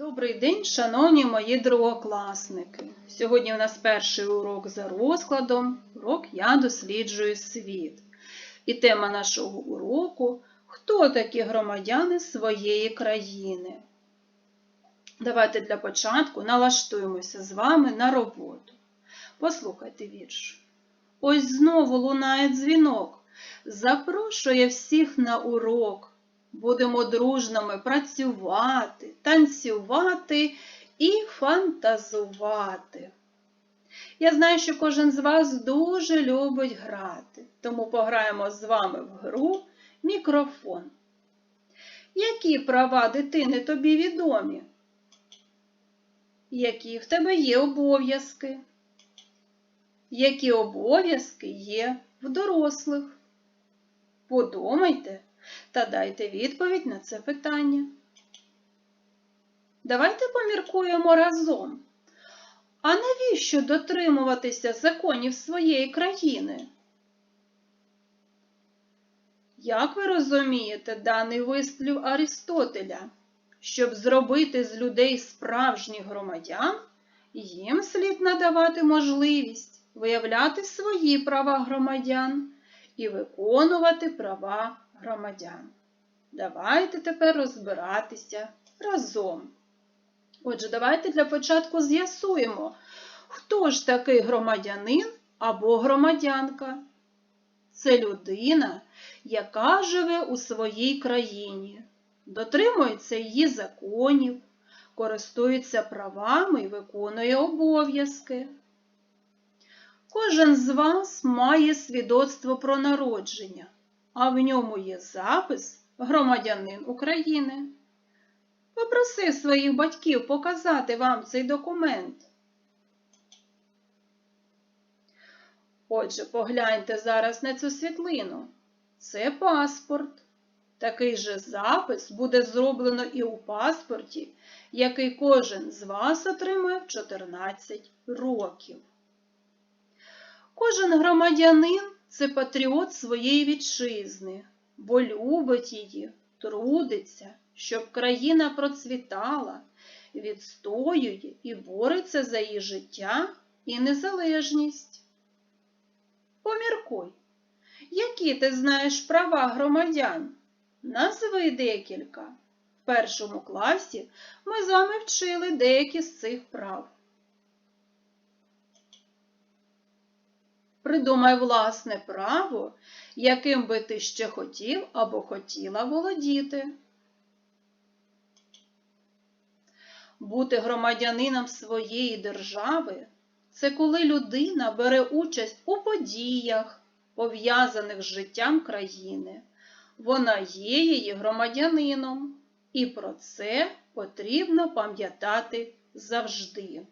Добрий день, шановні мої другокласники. Сьогодні у нас перший урок за розкладом. Урок Я досліджую світ. І тема нашого уроку Хто такі громадяни своєї країни? Давайте для початку налаштуємося з вами на роботу. Послухайте вірш. Ось знову лунає дзвінок. Запрошує всіх на урок. Будемо дружними працювати, танцювати і фантазувати. Я знаю, що кожен з вас дуже любить грати, тому пограємо з вами в гру мікрофон. Які права дитини тобі відомі? Які в тебе є обов'язки? Які обов'язки є в дорослих? Подумайте та дайте відповідь на це питання. Давайте поміркуємо разом. А навіщо дотримуватися законів своєї країни? Як ви розумієте даний вислів Арістотеля? Щоб зробити з людей справжніх громадян, їм слід надавати можливість виявляти свої права громадян і виконувати права громадян. Давайте тепер розбиратися разом. Отже, давайте для початку з'ясуємо, хто ж такий громадянин або громадянка. Це людина, яка живе у своїй країні, дотримується її законів, користується правами і виконує обов'язки. Кожен з вас має свідоцтво про народження а в ньому є запис громадянин України. Попроси своїх батьків показати вам цей документ. Отже, погляньте зараз на цю світлину. Це паспорт. Такий же запис буде зроблено і у паспорті, який кожен з вас отримує в 14 років. Кожен громадянин це патріот своєї вітчизни, бо любить її, трудиться, щоб країна процвітала, відстоює і бореться за її життя і незалежність. Поміркуй, які ти знаєш права громадян? Назви декілька. В першому класі ми з вами вчили деякі з цих прав. Придумай власне право, яким би ти ще хотів або хотіла володіти. Бути громадянином своєї держави це коли людина бере участь у подіях, пов'язаних з життям країни. Вона є її громадянином, і про це потрібно пам'ятати завжди.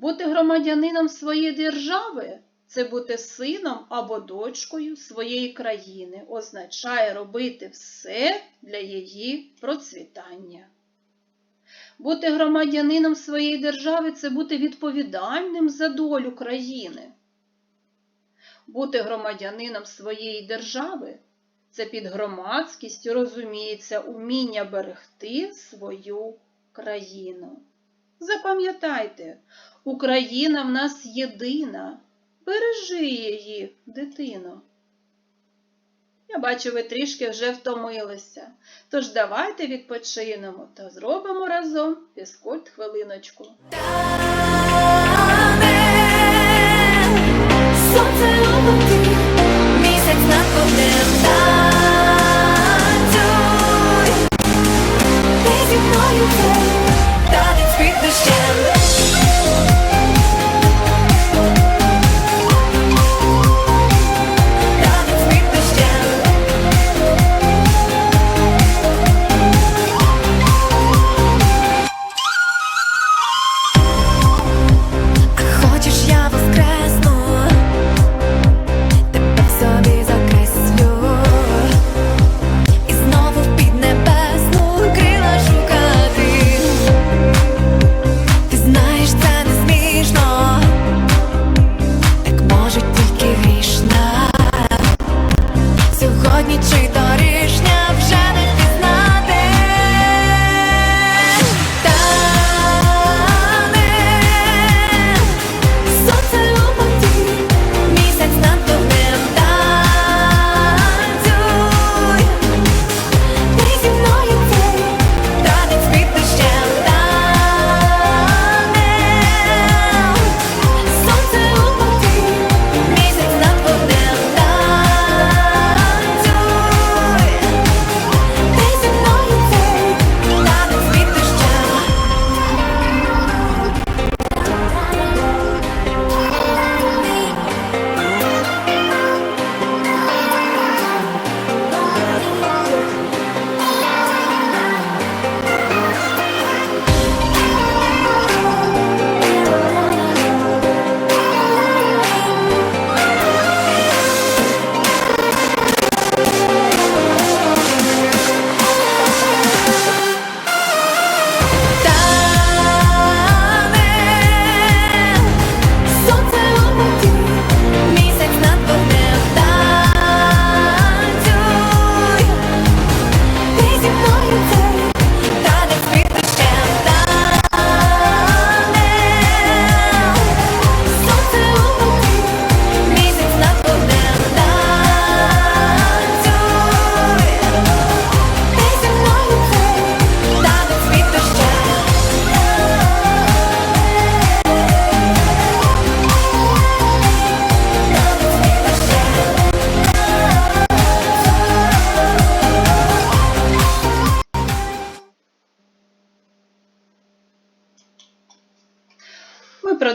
Бути громадянином своєї держави це бути сином або дочкою своєї країни, означає робити все для її процвітання. Бути громадянином своєї держави це бути відповідальним за долю країни. Бути громадянином своєї держави це під громадськістю розуміється уміння берегти свою країну. Запам'ятайте, Україна в нас єдина. Бережи її, дитино. Я бачу, ви трішки вже втомилися. Тож давайте відпочинемо та зробимо разом фізкульт хвилиночку. Сонце місяць над вогнем танцюй. Ти зі мною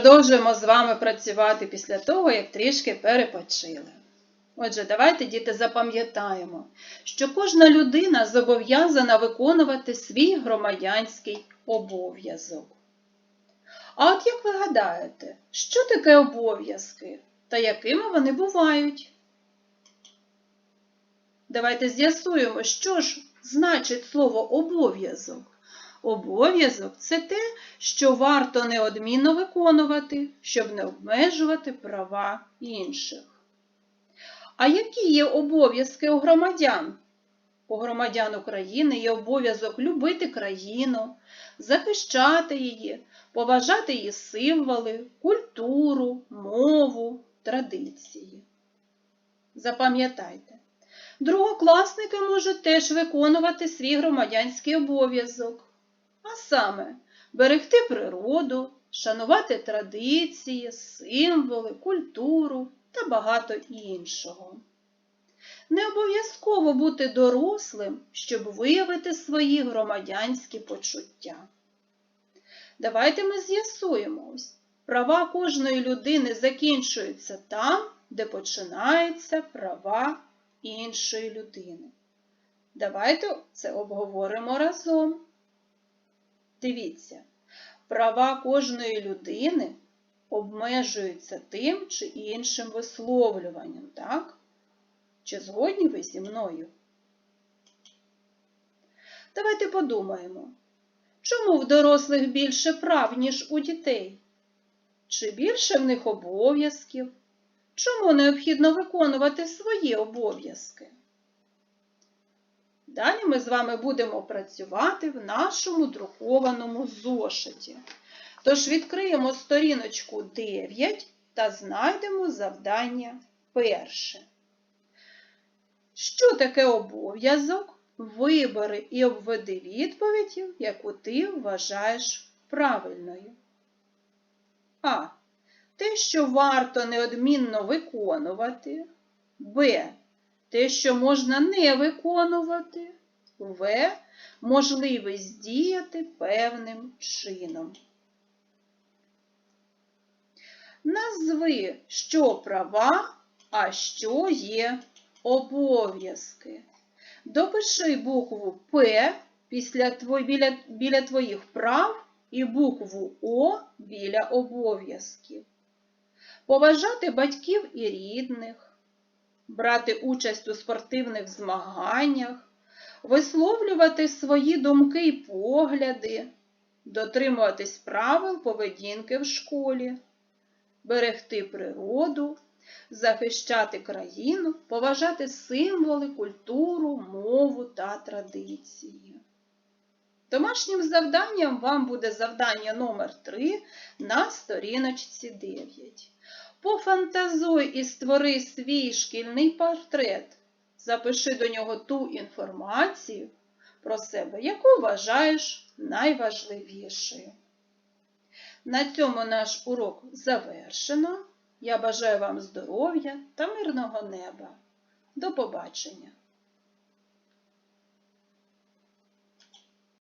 продовжуємо з вами працювати після того, як трішки перепочили. Отже, давайте, діти, запам'ятаємо, що кожна людина зобов'язана виконувати свій громадянський обов'язок. А от як ви гадаєте, що таке обов'язки та якими вони бувають? Давайте з'ясуємо, що ж значить слово обов'язок. Обов'язок це те, що варто неодмінно виконувати, щоб не обмежувати права інших. А які є обов'язки у громадян? У громадян України є обов'язок любити країну, захищати її, поважати її символи, культуру, мову, традиції. Запам'ятайте, другокласники можуть теж виконувати свій громадянський обов'язок, а саме берегти природу, шанувати традиції, символи, культуру та багато іншого. Не обов'язково бути дорослим, щоб виявити свої громадянські почуття. Давайте ми з'ясуємось. Права кожної людини закінчуються там, де починаються права іншої людини. Давайте це обговоримо разом. Дивіться, права кожної людини обмежуються тим чи іншим висловлюванням, так? Чи згодні ви зі мною? Давайте подумаємо, чому в дорослих більше прав, ніж у дітей? Чи більше в них обов'язків? Чому необхідно виконувати свої обов'язки? Далі ми з вами будемо працювати в нашому друкованому зошиті. Тож відкриємо сторіночку 9 та знайдемо завдання перше. Що таке обов'язок? Вибери і обведи відповідь, яку ти вважаєш правильною. А. Те, що варто неодмінно виконувати. Б. Те, що можна не виконувати. В. Можливість діяти певним чином. Назви, що права, а що є обов'язки. Допиши букву П після біля, біля твоїх прав і букву О біля обов'язків. Поважати батьків і рідних, брати участь у спортивних змаганнях, висловлювати свої думки і погляди, дотримуватись правил поведінки в школі, берегти природу, захищати країну, поважати символи, культуру, мову та традиції. Домашнім завданням вам буде завдання номер 3 на сторіночці 9. Пофантазуй і створи свій шкільний портрет. Запиши до нього ту інформацію про себе, яку вважаєш найважливішою. На цьому наш урок завершено. Я бажаю вам здоров'я та мирного неба. До побачення!